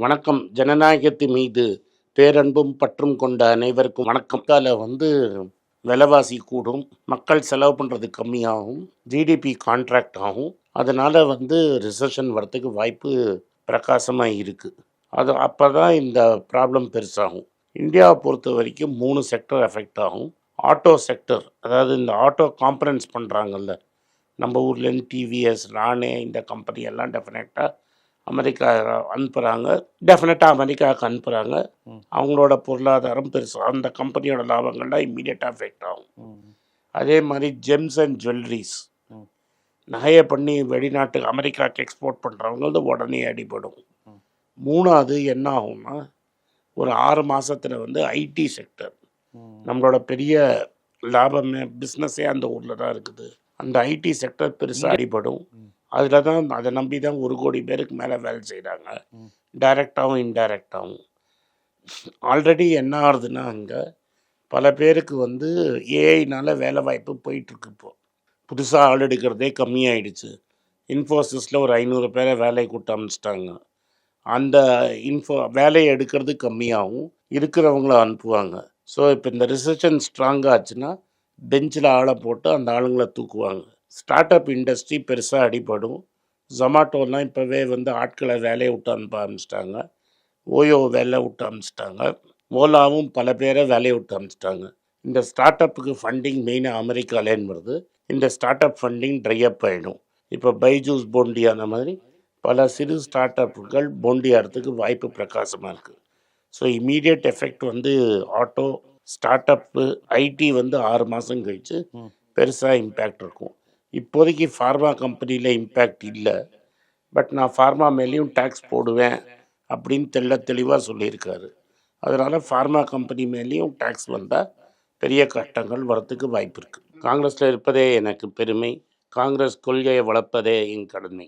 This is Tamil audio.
வணக்கம். ஜனநாயகத்தின் மீது பேரன்பும் பற்றும் கொண்ட அனைவருக்கும் வணக்கம். அதில் வந்து விலைவாசி கூடும் மக்கள் செலவு பண்ணுறது கம்மியாகும் ஜிடிபி கான்ட்ராக்ட் ஆகும். அதனால் வந்து ரிசர்ஷன் வரத்துக்கு வாய்ப்பு பிரகாசமாக இருக்குது அது அப்போ தான் இந்த ப்ராப்ளம் பெருசாகும். இந்தியாவை பொறுத்த வரைக்கும் மூணு செக்டர் எஃபெக்ட் ஆகும். ஆட்டோ செக்டர் அதாவது இந்த ஆட்டோ காம்பரன்ஸ் பண்ணுறாங்கல்ல நம்ம ஊர்லேருந்து டிவிஎஸ் ரானே இந்த கம்பெனி எல்லாம் டெஃபினட்டாக அமெரிக்கா அனுப்புகிறாங்க டெஃபினட்டாக அமெரிக்காவுக்கு அனுப்புகிறாங்க. அவங்களோட பொருளாதாரம் பெருசு. அந்த கம்பெனியோட லாபங்கள்லாம் இம்மீடியட்டாக அஃபெக்ட் ஆகும். அதே மாதிரி ஜெம்ஸ் அண்ட் ஜுவல்லரிஸ். நகையை பண்ணி வெளிநாட்டுக்கு அமெரிக்காவுக்கு எக்ஸ்போர்ட் பண்ணுறவங்க உடனே அடிபடும். மூணாவது என்ன ஆகும்னா ஒரு ஆறு மாசத்துல வந்து ஐடி செக்டர் நம்மளோட பெரிய லாபமே பிஸ்னஸே அந்த ஊரில் தான் இருக்குது. அந்த ஐடி செக்டர் பெருசாக அடிபடும். அதில் தான் அதை நம்பி தான் ஒரு கோடி பேருக்கு மேலே வேலை செய்கிறாங்க. டைரெக்டாகவும் இன்டைரக்டாகவும் ஆல்ரெடி என்ன ஆகுதுன்னா அங்கே பல பேருக்கு வந்து ஏஐனால வேலை வாய்ப்பு போயிட்டுருக்கு இப்போ. புதுசாக ஆள் எடுக்கிறதே கம்மியாயிடுச்சு. இன்ஃபோசிஸில் ஒரு ஐநூறு பேரை வேலையை கூட்ட அமைச்சிட்டாங்க. அந்த இன்ஃபோ வேலையை எடுக்கிறது கம்மியாகும் இருக்கிறவங்கள அனுப்புவாங்க. ஸோ இப்போ இந்த ரிசர்ச்சன் ஸ்ட்ராங்காக ஆச்சுன்னா பெஞ்சில் ஆளை போட்டு அந்த ஆளுங்களை தூக்குவாங்க. ஸ்டார்ட் அப் இண்டஸ்ட்ரி பெருசாக அடிபடும். ஜொமாட்டோலாம் இப்போவே வந்து ஆட்களை வேலையை விட்டு அனுப்ப ஆரம்பிச்சிட்டாங்க. ஓயோ வேலை விட்டு அனுப்பிச்சிட்டாங்க. ஓலாவும் பல பேரை வேலையை விட்டு அனுப்பிச்சிட்டாங்க. இந்த ஸ்டார்ட் அப்புக்கு ஃபண்டிங் மெயினாக அமெரிக்காலேன்னு வருது. இந்த start up funding dry up ஆகிடும் இப்போ பைஜூஸ் போண்டி அந்த மாதிரி பல சிறு ஸ்டார்ட் அப்புகள் போண்டி ஆகிறதுக்கு வாய்ப்பு பிரகாசமாக இருக்குது ஸோ இமீடியட் எஃபெக்ட் வந்து ஆட்டோ ஸ்டார்ட் அப்பு ஐடி வந்து ஆறு மாதம் கழிச்சு ம். பெருசாக இம்பேக்ட் இருக்கும். இப்போதைக்கு ஃபார்மா கம்பெனியில் இம்பேக்ட் இல்லை. பட் நான் ஃபார்மா மேலேயும் டேக்ஸ் போடுவேன் அப்படின்னு தெள்ள தெளிவாக சொல்லியிருக்காரு. அதனால் ஃபார்மா கம்பெனி மேலேயும் டேக்ஸ் வந்தால் பெரிய கஷ்டங்கள் வரத்துக்கு வாய்ப்பு இருக்குது காங்கிரஸில் இருப்பதே எனக்கு பெருமை. காங்கிரஸ் கொள்கையை வளர்ப்பதே என் கடமை.